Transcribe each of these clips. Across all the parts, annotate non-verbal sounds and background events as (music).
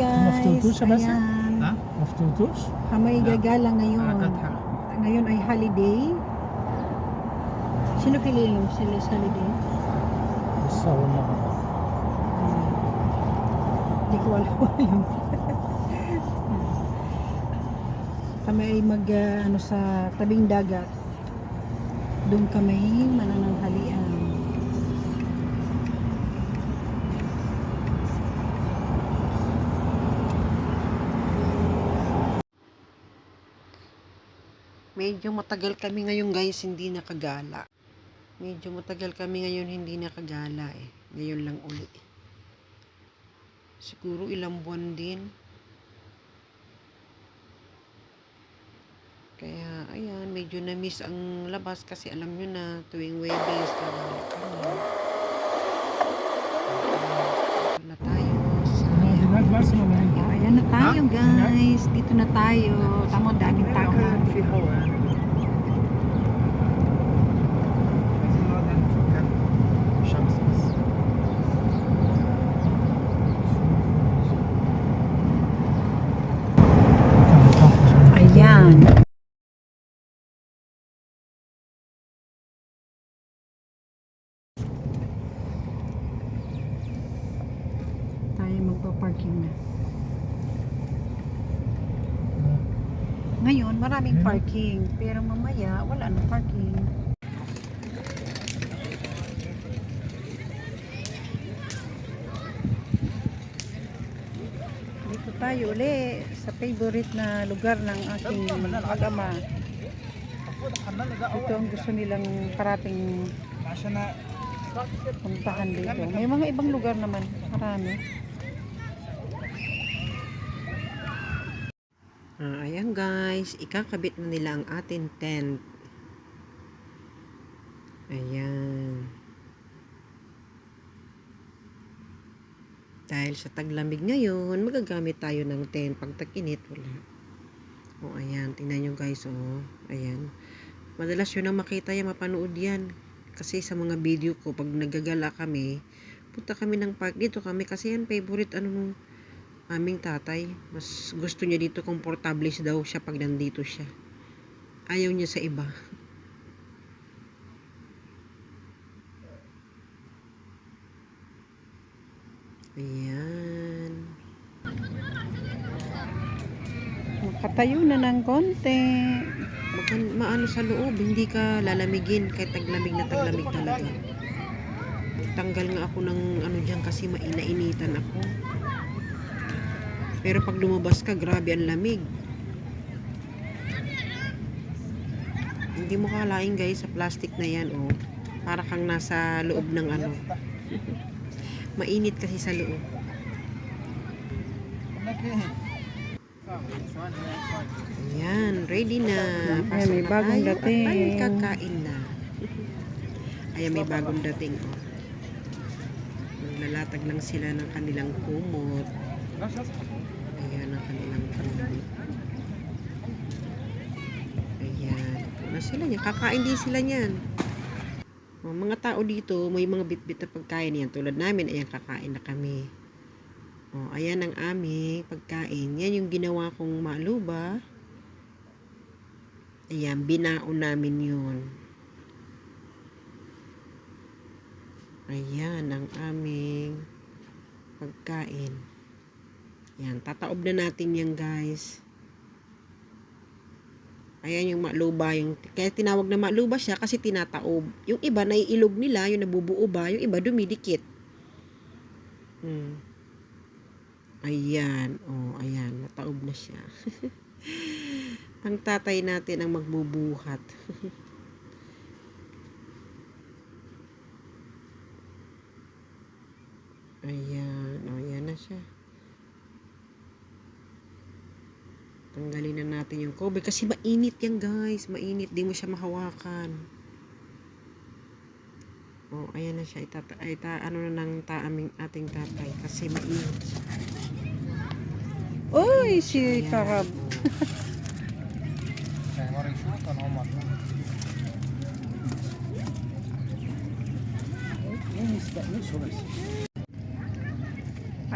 guys. Maftutus sa basa? Ha? Maftutus? Hamay gagala ngayon. Ngayon ay holiday. Sino piliin sila sa holiday? Sawa na ako. Hindi ko alam (laughs) kami ay mag uh, ano sa tabing dagat. Doon kami manananghalian. Medyo matagal kami ngayon guys hindi nakagala. Medyo matagal kami ngayon hindi nakagala eh. Ngayon lang uli. Siguro ilang buwan din. Kaya, ayan, medyo na-miss ang labas kasi alam nyo na tuwing Webes, nabalik kami. Dito na tayo sa na tayo guys. Dito na tayo. Tamo daming taka. maraming mm-hmm. parking. Pero mamaya, wala na parking. Dito tayo uli sa favorite na lugar ng aking mag-ama. Ito ang gusto nilang parating puntahan dito. May mga ibang lugar naman. Marami. Ah, ayan guys. Ikakabit na nila ang ating tent. Ayan. Dahil sa taglamig ngayon, magagamit tayo ng tent. Pag tag-init, wala. O, ayan. Tingnan nyo guys, oh. Ayan. Madalas yun ang makita yan, mapanood yan. Kasi sa mga video ko, pag nagagala kami, punta kami ng park dito kami kasi yan favorite ano nung aming tatay. Mas gusto niya dito komportable daw siya pag nandito siya. Ayaw niya sa iba. Ayan. Makatayo na ng konti. Makan, maano sa loob, hindi ka lalamigin kahit taglamig na taglamig talaga. Tanggal nga ako ng ano diyan kasi mainainitan ako. Pero pag lumabas ka, grabe ang lamig. Hindi mo kalain guys sa plastic na yan, oh. Para kang nasa loob ng ano. (laughs) Mainit kasi sa loob. Ayan, ready na. Ay, may Pasok na bagong tayo at dating. tayo'y kakain na. (laughs) Ayan, may bagong dating. Oh. Naglalatag lang sila ng kanilang kumot. Ayan ang kanilang kumot. Ayan. Ito na sila niyan. Kakain din sila niyan. Oh, mga tao dito, may mga bitbit na pagkain yan. Tulad namin, ayan, kakain na kami. Oh, ayan ang aming pagkain. Yan yung ginawa kong maluba. Ayan, binaon namin yun. Ayan ang aming pagkain. Ayan, tataob na natin yan guys. Ayan yung maluba. Yung, kaya tinawag na maluba siya kasi tinataob. Yung iba, naiilog nila, yung nabubuo ba, yung iba dumidikit. Hmm. Ayan. Oh, ayan. Nataob na siya. (laughs) ang tatay natin ang magbubuhat. (laughs) ayan. Oh, ayan na siya. Tanggalin na natin yung cover. Kasi mainit yan guys. Mainit. Di mo siya mahawakan. Oh, ayan na siya. Itata, ita, ano na ng taaming ating tatay. Kasi mainit. Uy, si Tarab.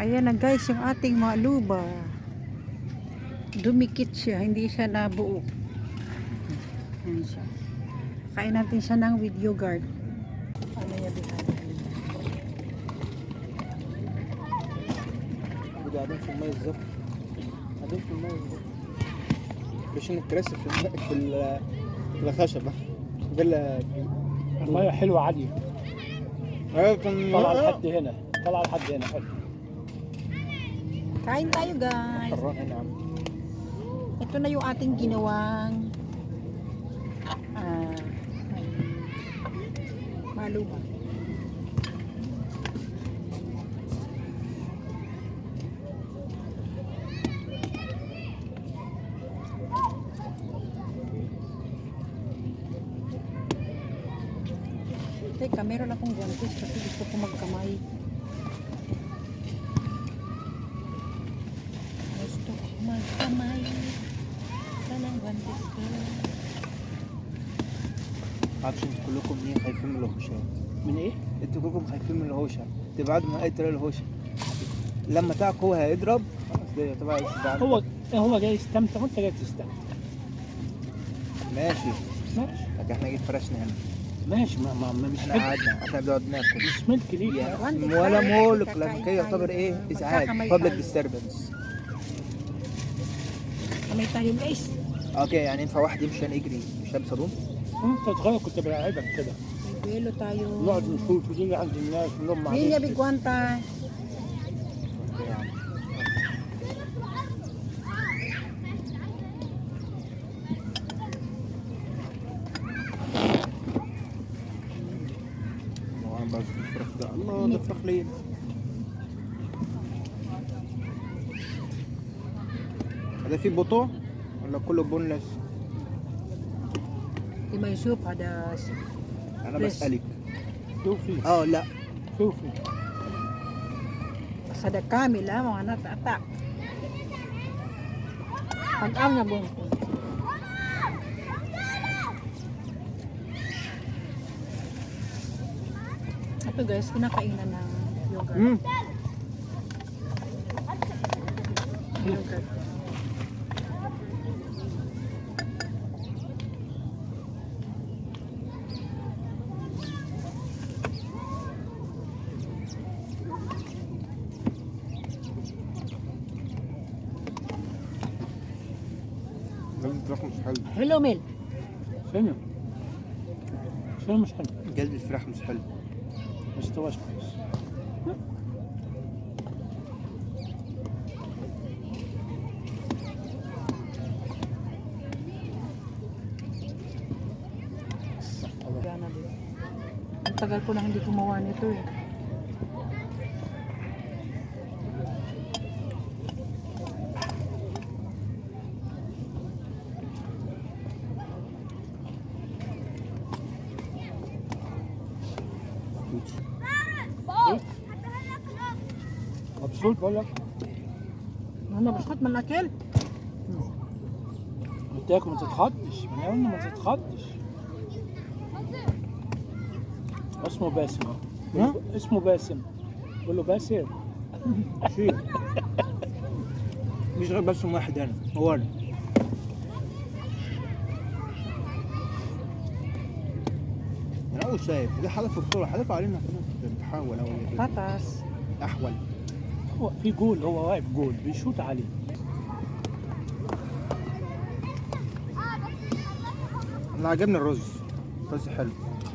ayan na guys, yung ating mga luba Dumikit siya, hindi siya nabuo. Ayan siya. Kain natin siya ng with yogurt. Ano yan, bihan? قاعدين في الماء الزفت قاعدين في الماء الزفت مش نترس في الماء في ال- في الخشبة فيلا المية حلوة عالية ايوه كان طلع لحد هنا طلع لحد هنا حلو Kain tayo guys. حران هنا عم ito na yung ating ginawang ah, maluba. Teka, meron akong guantes kasi gusto ko magkamay. من الهوشة من إيه؟ أنتوا كلكم خايفين من الهوشة تبعدوا من أي طريقة الهوشة لما تعرف هو هيضرب خلاص ده الاستبعاد هو هو جاي يستمتع وأنت جاي تستمتع. ماشي. ماشي. لكن إحنا جيت فرشنا هنا. ماشي ما, ما, ما مش إحنا ملك. قعدنا. إحنا بنقعد ناكل. مش ملك ليك. يعني ولا مولك لكن يعتبر إيه؟ إزعاج. public disturbance. Kamay tayo guys. أوكي يعني ينفع واحد يمشي يجري؟ مش لابس هدوم؟ وانت صغير كنت بلاعبك كده. May duelo tayo. نقعد نشوف ونيجي عند الناس ونلوم Linya عليهم bigwanta. أوكي يعني. الله أنا بس الفراخ ده الله ده فراخ ليه هذا فيه بطو ولا كله بونلس Di may soup ada انا Labas talik. Sufi. Oh, la. Sufi. Sadaka mila mga natata. Pag-am na bong. Ito guys, kinakainan ng yogurt. Mm. Yogurt. حلو ميل. شنو شنو مش حلو؟ قلب الفراخ مش حلو. مش تواش كويس أنت قال عندي في مواني بقول لك. Ano, basot manakil? قلت لك ما تتخضش. من اول ما تتخضش. اسمه باسم. ها؟ اسمه باسم. قول له باسم. شيل مش غير بس واحد هنا هو أنا. أنا أول شايف. دي حاجة في البطولة. حذف علينا. في الامتحان ولا Patas. أحول. هو في جول هو واقف جول بيشوط عليه. أنا عجبني الرز رز حلو.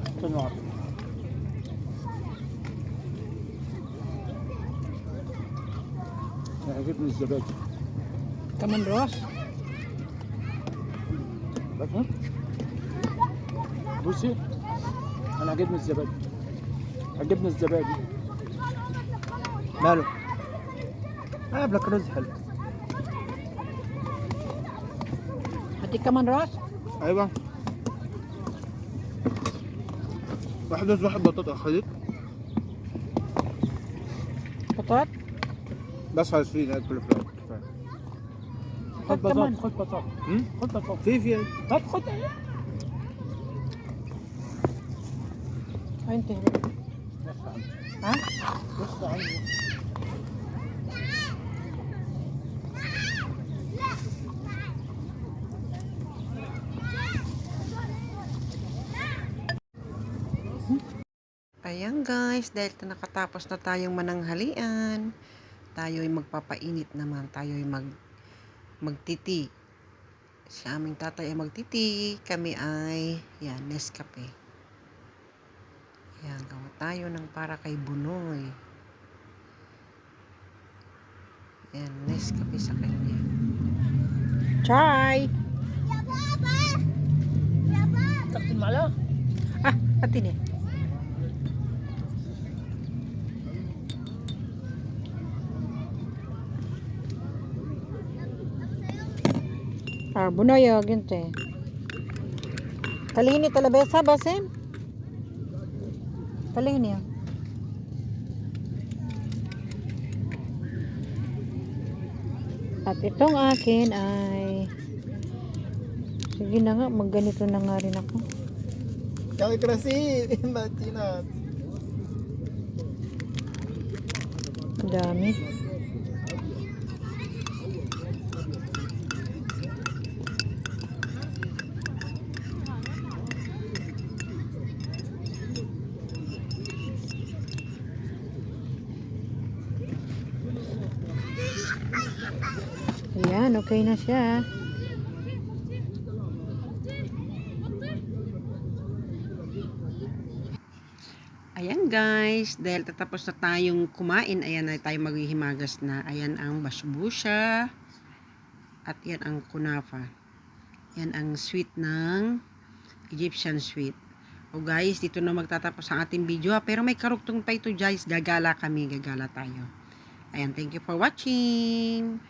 استنوا عارف. أنا عجبني الزبادي. Ross. بس بصي أنا عجبني الزبادي. عجبني الزبادي. ماله جاب لك رز حلو هديك كمان راس؟ أيوه. واحد رز واحد بطاطا خليك بطاط؟ بس هاي في اكل فلوت خد خذ خد بطاط خد في في. طب خد. انت ها؟ لسه عندي. Ayan guys, dahil na nakatapos na tayong mananghalian, tayo ay magpapainit naman, tayo ay mag magtiti. Si aming tatay ay magtiti, kami ay, yan, Nescafe. Yan, gawa tayo ng para kay Bunoy. Yan, Nescafe sa kanya. Chai! Taktin malo. Ah, pati niya. Ah, oh, ginto eh. Kalini talabesa basin? Kalini oh. At itong akin ay Sige na nga, magganito na nga rin ako. Kami kasi, Martina. Ang dami. Ayan, okay na siya. Ayan guys, dahil tatapos na tayong kumain, ayan na tayo maghihimagas na. Ayan ang basbusha at yan ang kunafa. Yan ang sweet ng Egyptian sweet. O guys, dito na magtatapos ang ating video. Pero may karugtong pa ito guys. Gagala kami, gagala tayo. Ayan, thank you for watching.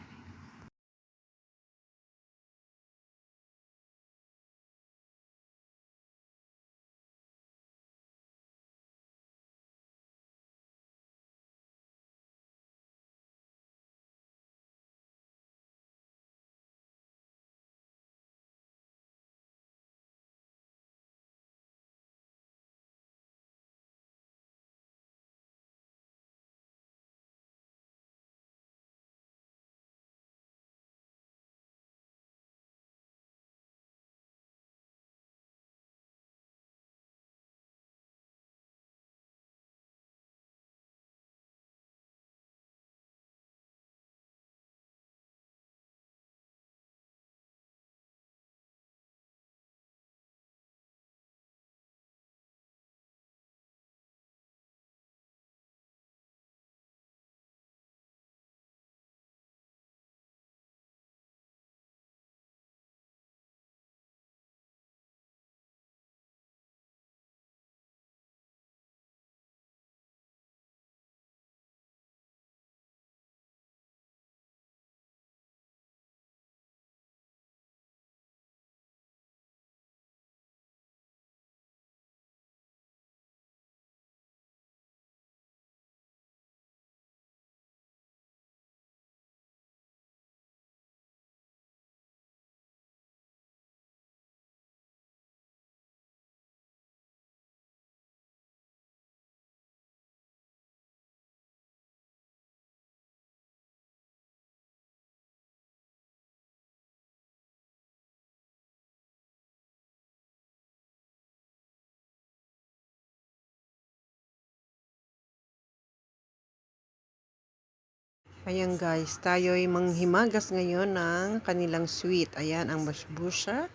Ayan guys, tayo ay manghimagas ngayon ng kanilang sweet. Ayan ang basbusha.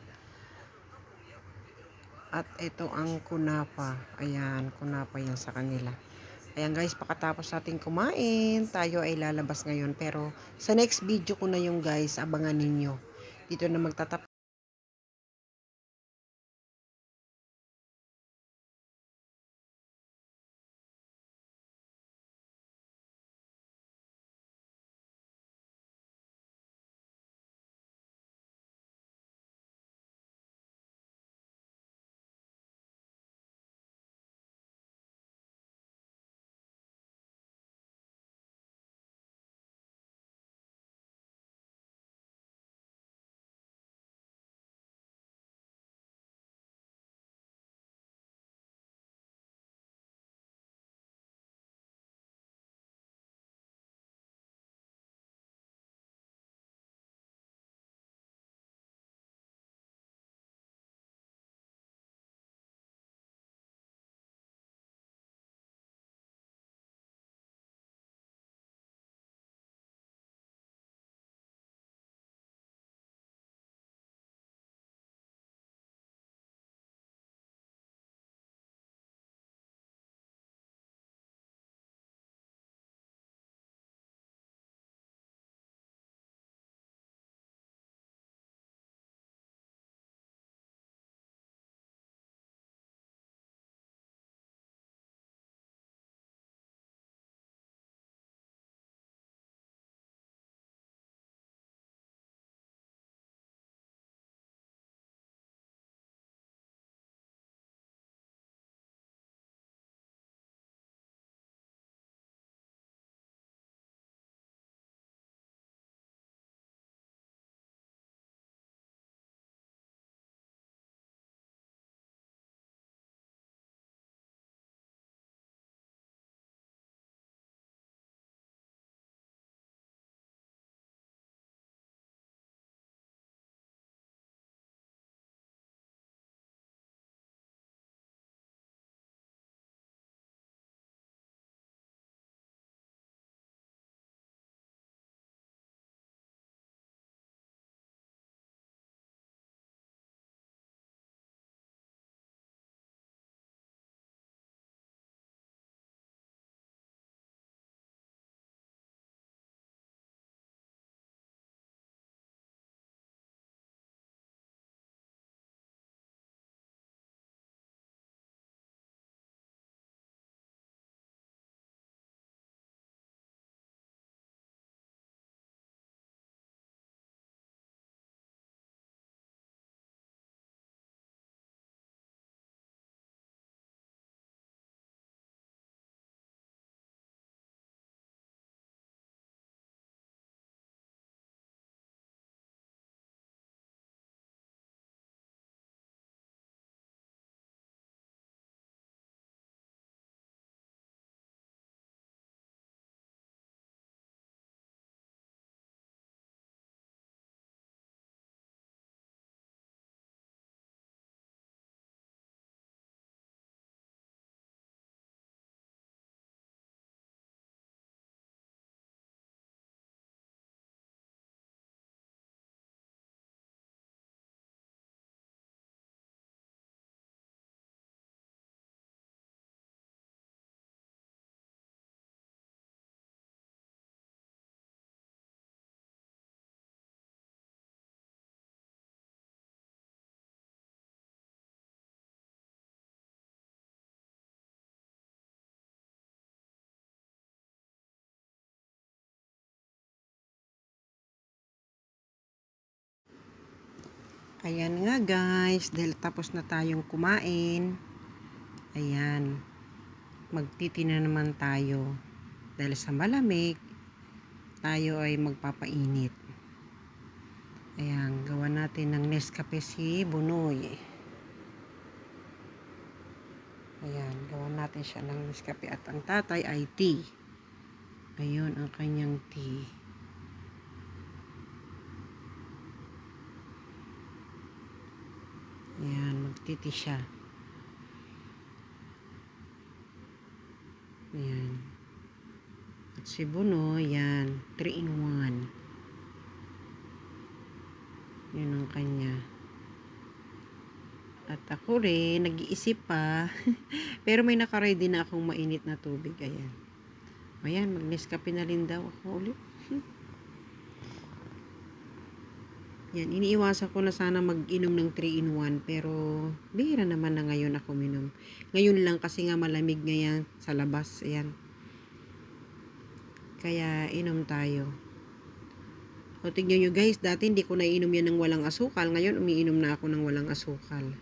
At ito ang kunapa. Ayan, kunapa yan sa kanila. Ayan guys, pakatapos natin kumain, tayo ay lalabas ngayon. Pero sa next video ko na yung guys, abangan ninyo. Dito na magtatapos. Ayan nga guys, dahil tapos na tayong kumain. Ayan. Magtiti na naman tayo. Dahil sa malamig, tayo ay magpapainit. Ayan, gawa natin ng Nescafe si Bunoy. Ayan, gawa natin siya ng Nescafe at ang tatay ay tea. Ayun ang kanyang tea. Ayan, magtiti siya. Ayan. At si Buno, yan. 3 in 1. Yun ang kanya. At ako rin, nag-iisip pa. (laughs) Pero may nakaready na akong mainit na tubig. Ayan. Ayan, mag-Nescafe na rin daw ako ulit. Yan, iniiwasan ko na sana mag-inom ng 3 in 1 pero bihira naman na ngayon ako minom. Ngayon lang kasi nga malamig ngayon sa labas. Ayan. Kaya inom tayo. O tignan nyo guys, dati hindi ko naiinom yan ng walang asukal. Ngayon umiinom na ako ng walang asukal.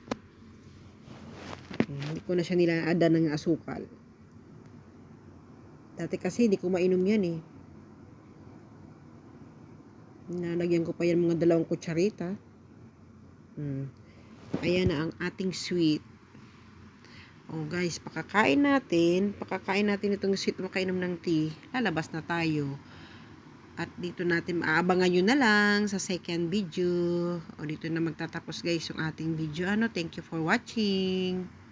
Ayan, Hindi ko na siya nilaada ng asukal. Dati kasi hindi ko mainom yan eh. Nalagyan ko pa yan mga dalawang kutsarita. Hmm. Ayan na ang ating sweet. Oh guys, pakakain natin. Pakakain natin itong sweet makainom ng tea. Lalabas na tayo. At dito natin maabangan nyo na lang sa second video. O dito na magtatapos guys yung ating video. Ano, thank you for watching.